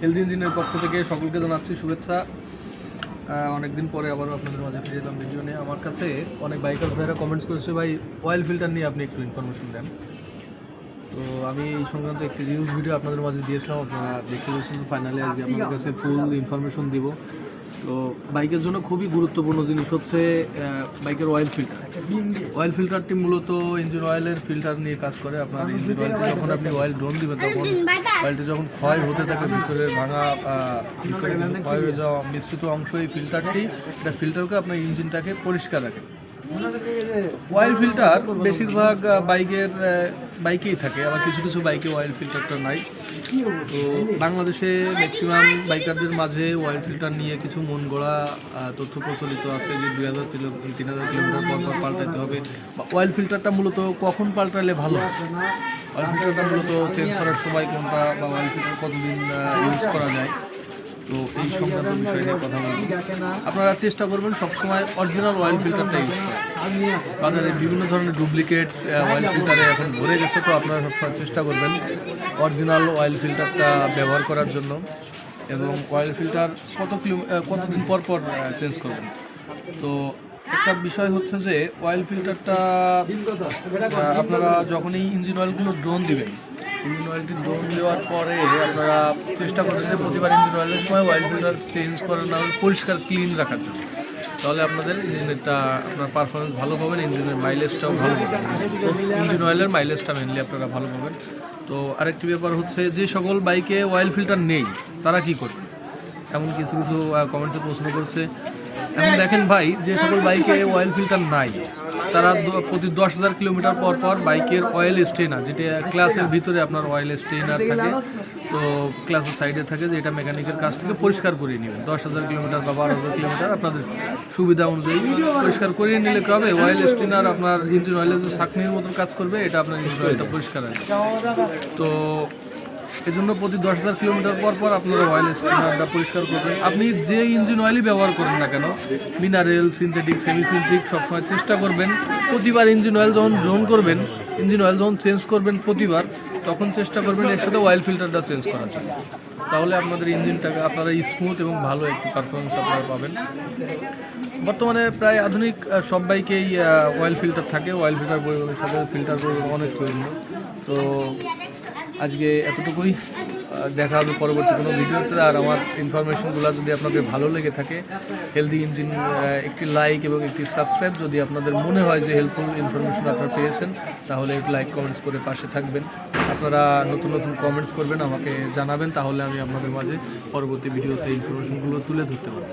Healthy ইঞ্জিনের পক্ষ থেকে সকলকে জানাচ্ছি শুভেচ্ছা। অনেকদিন পরে আবারও আপনাদের মাঝে ফিরে এলাম ভিডিও নিয়ে। আমার কাছে অনেক বাইকার ভাইরা কমেন্টস করেছে ভাই অয়েল ফিল্টার নিয়ে আপনি একটু ইনফরমেশন দেন। তো আমি এই সংক্রান্ত একটি রিউজ ভিডিও আপনাদের মাঝে দিয়েছিলাম। আপনারা দেখতে পেয়েছেন। ফাইনালি আজকে আপনাদের কাছে ফুল ইনফরমেশন দিব। তো বাইকের জন্য খুবই গুরুত্বপূর্ণ জিনিস হচ্ছে বাইকের অয়েল ফিল্টার অয়েল ফিল্টারটি মূলত ইঞ্জিন অয়েলের ফিল্টার নিয়ে কাজ করে। আপনার ইঞ্জিন অয়েলটি যখন আপনি অয়েল ড্রোন দিবেন তখন অয়েলটি যখন ক্ষয় হতে থাকে ভিতরের ভাঙা ভিতরে ক্ষয় হয়ে যাওয়া মিশ্রিত অংশ এই ফিল্টারটি এটা ফিল্টারকে আপনার ইঞ্জিনটাকে পরিষ্কার রাখে। অয়েল ফিল্টার বেশিরভাগ বাইকের বাইকেই থাকে। আবার কিছু কিছু বাইকে অয়েল ফিল্টারটা নাই। তো বাংলাদেশে ম্যাক্সিমাম বাইকারদের মাঝে অয়েল ফিল্টার নিয়ে কিছু মন গড়া তথ্য প্রচলিত আছে যে দুই হাজার তিন হাজার কিলোমিটার পর পর পাল্টাতে হবে। বা অয়েল ফিল্টারটা মূলত কখন পাল্টালে ভালো? অয়েল ফিল্টারটা মূলত চেঞ্জ করার সময় কোনটা বা অয়েল ফিল্টার কতদিন ইউজ করা যায়। তো এই সংক্রান্ত বিষয় নিয়ে কথা বলব। আপনারা চেষ্টা করবেন সবসময় অরিজিনাল অয়েল ফিল্টারটা ইউজ করার। বাজারে বিভিন্ন ধরনের ডুপ্লিকেট অয়েল ফিল্টারে এখন ভরে গেছে, তো আপনারা সবসময় চেষ্টা করবেন অরিজিনাল অয়েল ফিল্টারটা ব্যবহার করার জন্য এবং অয়েল ফিল্টার কত কিলো কতদিন পর পর চেঞ্জ করবেন। তো একটা বিষয় হচ্ছে যে অয়েল ফিল্টারটা আপনারা যখনই ইঞ্জিন অয়েলগুলো ড্রোন দিবেন ইঞ্জিন অয়েলটি দম দেওয়ার পরে আপনারা চেষ্টা করবেন যে প্রতিবার ইঞ্জিন অয়েলের সময় অয়েল ফিল্টার চেঞ্জ করেন, না পরিষ্কার, ক্লিন রাখার জন্য। তাহলে আপনাদের ইঞ্জিনেরটা আপনার পারফরমেন্স ভালো পাবেন, ইঞ্জিনের মাইলেজটাও ভালো পাবেন। ইঞ্জিন অয়েলের মাইলেজটা মেনলি আপনারা ভালো পাবেন। তো আরেকটি ব্যাপার হচ্ছে, যে সকল বাইকে অয়েল ফিল্টার নেই, তারা কি করবেন এমন কিছু কিছু কমেন্টে প্রশ্ন করছে। এখন দেখেন ভাই, যে সকল বাইকে অয়েল ফিল্টার নাই, তারা প্রতি দশ হাজার কিলোমিটার পর পর বাইকের অয়েল স্টেনার যেটা ক্লাসের ভিতরে আপনার অয়েল স্টেনার থাকে, তো ক্লাসের সাইডে থাকে, যে এটা মেকানিকের কাছ থেকে পরিষ্কার করিয়ে নেবেন। দশ হাজার কিলোমিটার বা বারো হাজার কিলোমিটার আপনাদের সুবিধা অনুযায়ী পরিষ্কার করিয়ে নিলে কি হবে? অয়েল স্টেনার আপনার ইঞ্জিন অয়েলের যে চাকনির মতন কাজ করবে, এটা আপনার ইঞ্জিন অয়েলটা পরিষ্কার রাখবে তো এজন্য প্রতি দশ হাজার কিলোমিটার পর পর আপনারা অয়েল স্পিনারটা পরিষ্কার করবেন। আপনি যে ইঞ্জিন অয়েলই ব্যবহার করেন না কেন মিনারেল সিনথেটিক সেমি সিনথেটিক সবসময় চেষ্টা করবেন। প্রতিবার ইঞ্জিন অয়েল যখন গ্রহণ করবেন ইঞ্জিন অয়েল যখন চেঞ্জ করবেন প্রতিবার, তখন চেষ্টা করবেন এর সাথে অয়েল ফিল্টারটা চেঞ্জ করার জন্য। তাহলে আপনাদের ইঞ্জিনটাকে আপনারা স্মুথ এবং ভালো একটি পারফরমেন্স আপনারা পাবেন। বর্তমানে প্রায় আধুনিক সব বাইকেই অয়েল ফিল্টার থাকে। অয়েল ফিল্টার সাথে ফিল্টার অনেক প্রয়োজন তো আজকে এতটুকুই। দেখা হবে পরবর্তী কোনো ভিডিওতে। আর আমার ইনফরমেশনগুলো যদি আপনাদের ভালো লেগে থাকে হেলদি ইঞ্জিন একটি লাইক এবং একটি সাবস্ক্রাইব যদি আপনাদের মনে হয় যে হেল্পফুল ইনফরমেশন আপনারা পেয়েছেন, তাহলে একটু লাইক কমেন্টস করে পাশে থাকবেন। আপনারা নতুন নতুন কমেন্টস করবেন, আমাকে জানাবেন, তাহলে আমি আপনাদের মাঝে পরবর্তী ভিডিওতে ইনফরমেশনগুলো তুলে ধরতে পারব।